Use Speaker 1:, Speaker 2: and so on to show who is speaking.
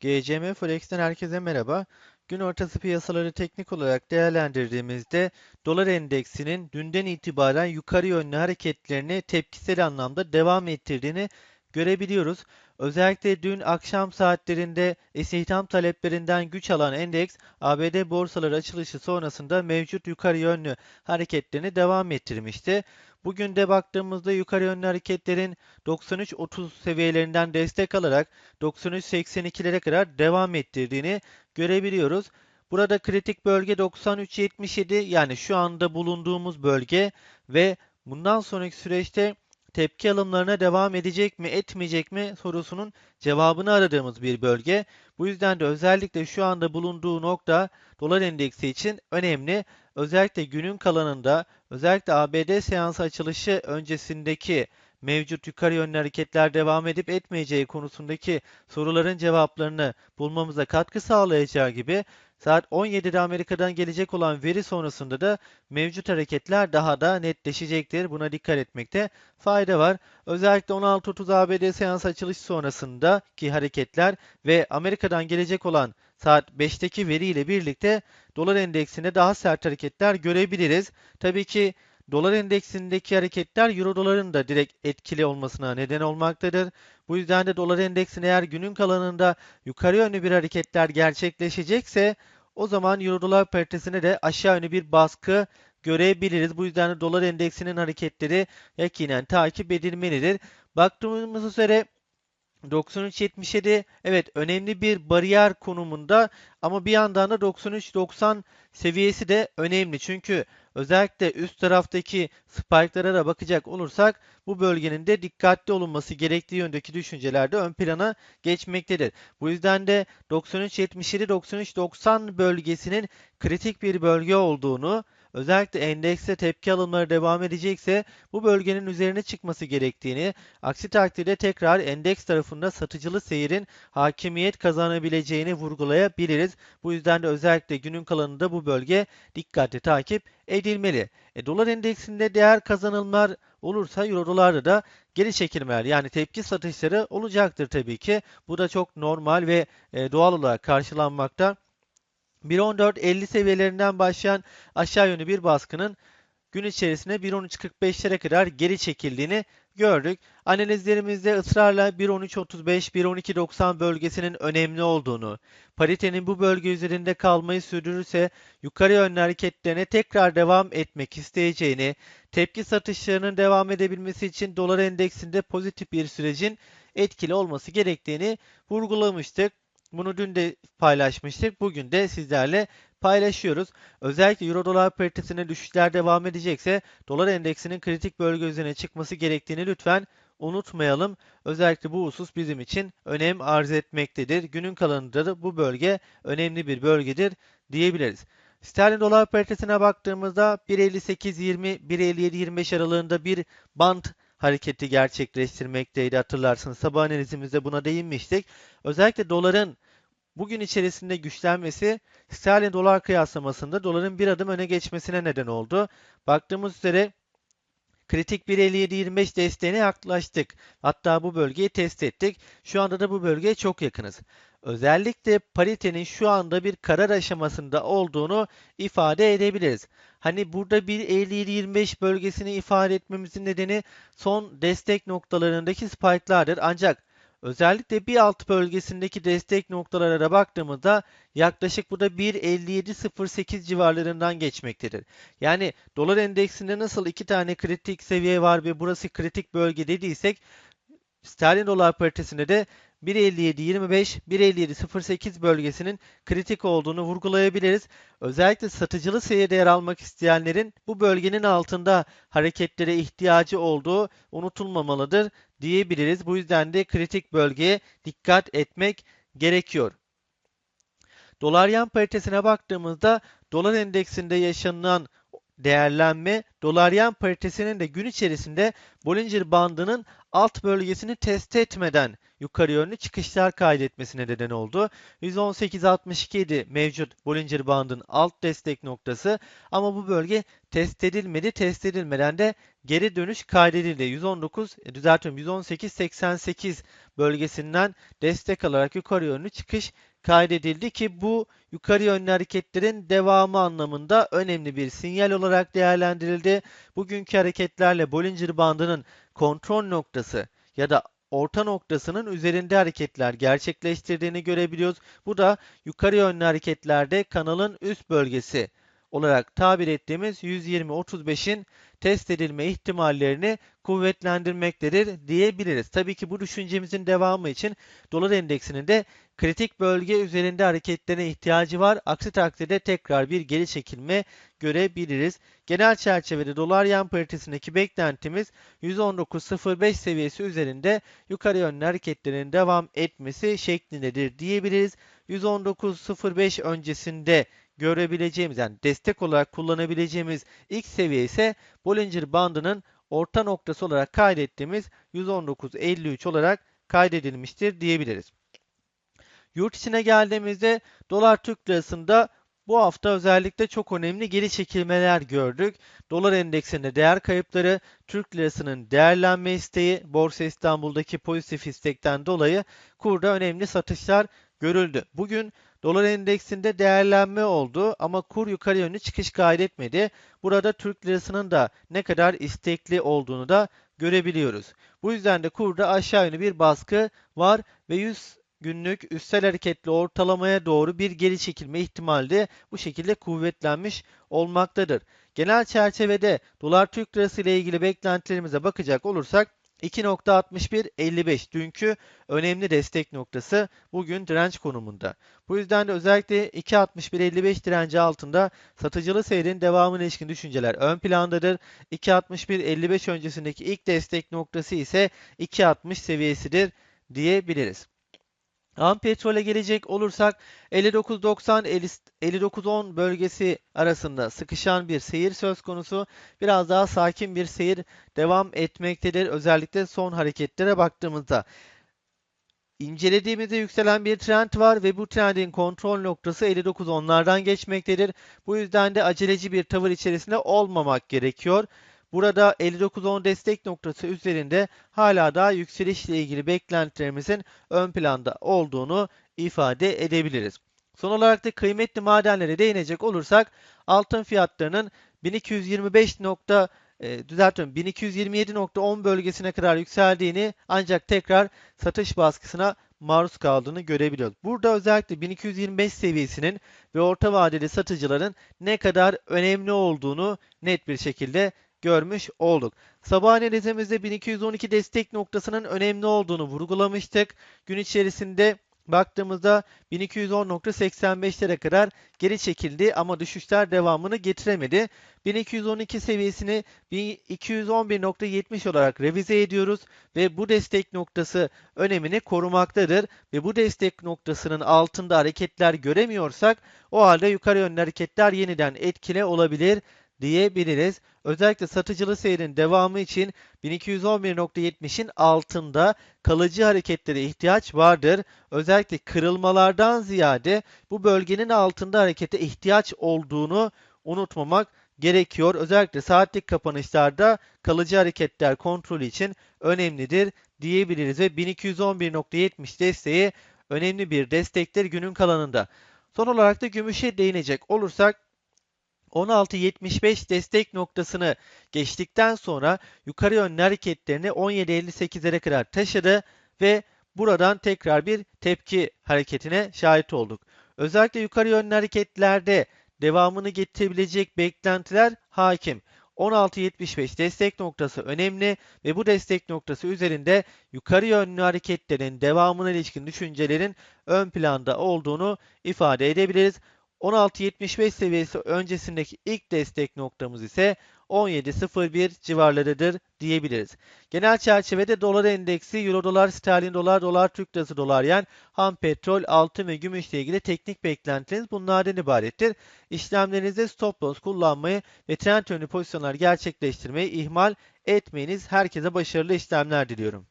Speaker 1: GCM Forex'ten herkese merhaba. Gün ortası piyasaları teknik olarak değerlendirdiğimizde dolar endeksinin dünden itibaren yukarı yönlü hareketlerini tepkisel anlamda devam ettirdiğini görebiliyoruz. Özellikle dün akşam saatlerinde istihdam taleplerinden güç alan endeks ABD borsaları açılışı sonrasında mevcut yukarı yönlü hareketlerini devam ettirmişti. Bugün de baktığımızda yukarı yönlü hareketlerin 93.30 seviyelerinden destek alarak 93.82'lere kadar devam ettirdiğini görebiliyoruz. Burada kritik bölge 93.77 yani şu anda bulunduğumuz bölge ve bundan sonraki süreçte tepki alımlarına devam edecek mi etmeyecek mi sorusunun cevabını aradığımız bir bölge. Bu yüzden de özellikle şu anda bulunduğu nokta dolar endeksi için önemli. Özellikle günün kalanında özellikle ABD seansı açılışı öncesindeki mevcut yukarı yönlü hareketler devam edip etmeyeceği konusundaki soruların cevaplarını bulmamıza katkı sağlayacağı gibi saat 17'de Amerika'dan gelecek olan veri sonrasında da mevcut hareketler daha da netleşecektir. Buna dikkat etmekte fayda var. Özellikle 16.30 ABD seans açılış sonrasındaki hareketler ve Amerika'dan gelecek olan saat 5'teki veri ile birlikte dolar endeksinde daha sert hareketler görebiliriz. Tabii ki Dolar endeksindeki hareketler euro doların da direkt etkili olmasına neden olmaktadır. Bu yüzden de dolar endeksin eğer günün kalanında yukarı yönlü bir hareketler gerçekleşecekse o zaman euro dolar paritesine de aşağı yönlü bir baskı görebiliriz. Bu yüzden de dolar endeksinin hareketleri yakinen takip edilmelidir. Baktığımız üzere 93.77 evet önemli bir bariyer konumunda ama bir yandan da 93.90 seviyesi de önemli. Çünkü özellikle üst taraftaki spike'lara da bakacak olursak bu bölgenin de dikkatli olunması gerektiği yöndeki düşüncelerde ön plana geçmektedir. Bu yüzden de 93.77-93.90 bölgesinin kritik bir bölge olduğunu özellikle endekste tepki alımları devam edecekse bu bölgenin üzerine çıkması gerektiğini, aksi takdirde tekrar endeks tarafında satıcılı seyirin hakimiyet kazanabileceğini vurgulayabiliriz. Bu yüzden de özellikle günün kalanında bu bölge dikkatli takip edilmeli. E, dolar endeksinde değer kazanımlar olursa euro da geri çekilmeler yani tepki satışları olacaktır tabii ki. Bu da çok normal ve e, doğal olarak karşılanmakta. 1.14.50 seviyelerinden başlayan aşağı yönlü bir baskının gün içerisinde 1.13.45'lere kadar geri çekildiğini gördük. Analizlerimizde ısrarla 1.13.35, 1.12.90 bölgesinin önemli olduğunu, paritenin bu bölge üzerinde kalmayı sürdürürse yukarı yönlü hareketlerine tekrar devam etmek isteyeceğini, tepki satışlarının devam edebilmesi için dolar endeksinde pozitif bir sürecin etkili olması gerektiğini vurgulamıştık. Bunu dün de paylaşmıştık. Bugün de sizlerle paylaşıyoruz. Özellikle Euro dolar paritesine düşüşler devam edecekse dolar endeksinin kritik bölge üzerine çıkması gerektiğini lütfen unutmayalım. Özellikle bu husus bizim için önem arz etmektedir. Günün kalanında da bu bölge önemli bir bölgedir diyebiliriz. Sterlin dolar paritesine baktığımızda 1.58-20, 1.57-25 aralığında bir band hareketi gerçekleştirmekteydi hatırlarsınız. Sabah analizimizde buna değinmiştik. Özellikle doların bugün içerisinde güçlenmesi sterlin dolar kıyaslamasında doların bir adım öne geçmesine neden oldu. Baktığımız üzere kritik 1.57-25 desteğine yaklaştık. Hatta bu bölgeyi test ettik. Şu anda da bu bölgeye çok yakınız. Özellikle paritenin şu anda bir karar aşamasında olduğunu ifade edebiliriz. Hani burada bir 57-25 bölgesini ifade etmemizin nedeni son destek noktalarındaki spike'lardır. Ancak özellikle bir alt bölgesindeki destek noktalara baktığımızda yaklaşık burada 1.57.08 civarlarından geçmektedir. Yani dolar endeksinde nasıl iki tane kritik seviye var ve burası kritik bölge dediysek sterlin dolar paritesinde de 1.57.25, 1.57.08 bölgesinin kritik olduğunu vurgulayabiliriz. Özellikle satıcılı seyirde yer almak isteyenlerin bu bölgenin altında hareketlere ihtiyacı olduğu unutulmamalıdır diyebiliriz. Bu yüzden de kritik bölgeye dikkat etmek gerekiyor. Dolar yan paritesine baktığımızda dolar endeksinde yaşanılan değerlenme dolar yen paritesinin de gün içerisinde Bollinger bandının alt bölgesini test etmeden yukarı yönlü çıkışlar kaydetmesine neden oldu. 118.62 mevcut Bollinger bandın alt destek noktası ama bu bölge test edilmedi. Test edilmeden de geri dönüş kaydedildi. 119 e, düzeltiyorum 118.88 bölgesinden destek alarak yukarı yönlü çıkış kaydedildi ki bu yukarı yönlü hareketlerin devamı anlamında önemli bir sinyal olarak değerlendirildi. Bugünkü hareketlerle Bollinger bandının kontrol noktası ya da orta noktasının üzerinde hareketler gerçekleştirdiğini görebiliyoruz. Bu da yukarı yönlü hareketlerde kanalın üst bölgesi olarak tabir ettiğimiz 120-35'in test edilme ihtimallerini kuvvetlendirmektedir diyebiliriz. Tabii ki bu düşüncemizin devamı için dolar endeksinin de kritik bölge üzerinde hareketlerine ihtiyacı var. Aksi takdirde tekrar bir geri çekilme görebiliriz. Genel çerçevede dolar yen paritesindeki beklentimiz 119.05 seviyesi üzerinde yukarı yönlü hareketlerin devam etmesi şeklindedir diyebiliriz. 119.05 öncesinde görebileceğimiz yani destek olarak kullanabileceğimiz ilk seviye ise Bollinger bandının orta noktası olarak kaydettiğimiz 119.53 olarak kaydedilmiştir diyebiliriz. Yurt içine geldiğimizde dolar Türk lirasında bu hafta özellikle çok önemli geri çekilmeler gördük. Dolar endeksinde değer kayıpları, Türk lirasının değerlenme isteği, Borsa İstanbul'daki pozitif istekten dolayı kurda önemli satışlar görüldü. Bugün Dolar endeksinde değerlenme oldu ama kur yukarı yönlü çıkış kaydetmedi. Burada Türk lirasının da ne kadar istekli olduğunu da görebiliyoruz. Bu yüzden de kurda aşağı yönlü bir baskı var ve 100 günlük üstel hareketli ortalamaya doğru bir geri çekilme ihtimali de bu şekilde kuvvetlenmiş olmaktadır. Genel çerçevede dolar Türk lirası ile ilgili beklentilerimize bakacak olursak 2.6155 dünkü önemli destek noktası bugün direnç konumunda. Bu yüzden de özellikle 2.6155 direnci altında satıcılı seyrin devamına ilişkin düşünceler ön plandadır. 2.6155 öncesindeki ilk destek noktası ise 2.60 seviyesidir diyebiliriz. Ham petrole gelecek olursak 59.90-59.10 bölgesi arasında sıkışan bir seyir söz konusu. Biraz daha sakin bir seyir devam etmektedir. Özellikle son hareketlere baktığımızda. İncelediğimizde yükselen bir trend var ve bu trendin kontrol noktası 59.10'lardan geçmektedir. Bu yüzden de aceleci bir tavır içerisinde olmamak gerekiyor. Burada 59.10 destek noktası üzerinde hala daha yükselişle ilgili beklentilerimizin ön planda olduğunu ifade edebiliriz. Son olarak da kıymetli madenlere değinecek olursak altın fiyatlarının 1225 nokta e, düzeltiyorum 1227.10 bölgesine kadar yükseldiğini ancak tekrar satış baskısına maruz kaldığını görebiliyoruz. Burada özellikle 1225 seviyesinin ve orta vadeli satıcıların ne kadar önemli olduğunu net bir şekilde görmüş olduk. Sabah analizimizde 1212 destek noktasının önemli olduğunu vurgulamıştık. Gün içerisinde baktığımızda 1210.85'lere kadar geri çekildi ama düşüşler devamını getiremedi. 1212 seviyesini 1211.70 olarak revize ediyoruz ve bu destek noktası önemini korumaktadır ve bu destek noktasının altında hareketler göremiyorsak o halde yukarı yönlü hareketler yeniden etkili olabilir diyebiliriz. Özellikle satıcılı seyrin devamı için 1211.70'in altında kalıcı hareketlere ihtiyaç vardır. Özellikle kırılmalardan ziyade bu bölgenin altında harekete ihtiyaç olduğunu unutmamak gerekiyor. Özellikle saatlik kapanışlarda kalıcı hareketler kontrolü için önemlidir diyebiliriz ve 1211.70 desteği önemli bir destektir günün kalanında. Son olarak da gümüşe değinecek olursak 16.75 destek noktasını geçtikten sonra yukarı yönlü hareketlerini 17.58'lere kadar taşıdı ve buradan tekrar bir tepki hareketine şahit olduk. Özellikle yukarı yönlü hareketlerde devamını getirebilecek beklentiler hakim. 16.75 destek noktası önemli ve bu destek noktası üzerinde yukarı yönlü hareketlerin devamına ilişkin düşüncelerin ön planda olduğunu ifade edebiliriz. 16.75 seviyesi öncesindeki ilk destek noktamız ise 17.01 civarlarıdır diyebiliriz. Genel çerçevede dolar endeksi, euro dolar, sterlin dolar, dolar Türk lirası, dolar yen, ham petrol, altın ve gümüşle ilgili teknik beklentiniz bunlardan ibarettir. İşlemlerinizde stop loss kullanmayı ve trend yönlü pozisyonlar gerçekleştirmeyi ihmal etmeyiniz. Herkese başarılı işlemler diliyorum.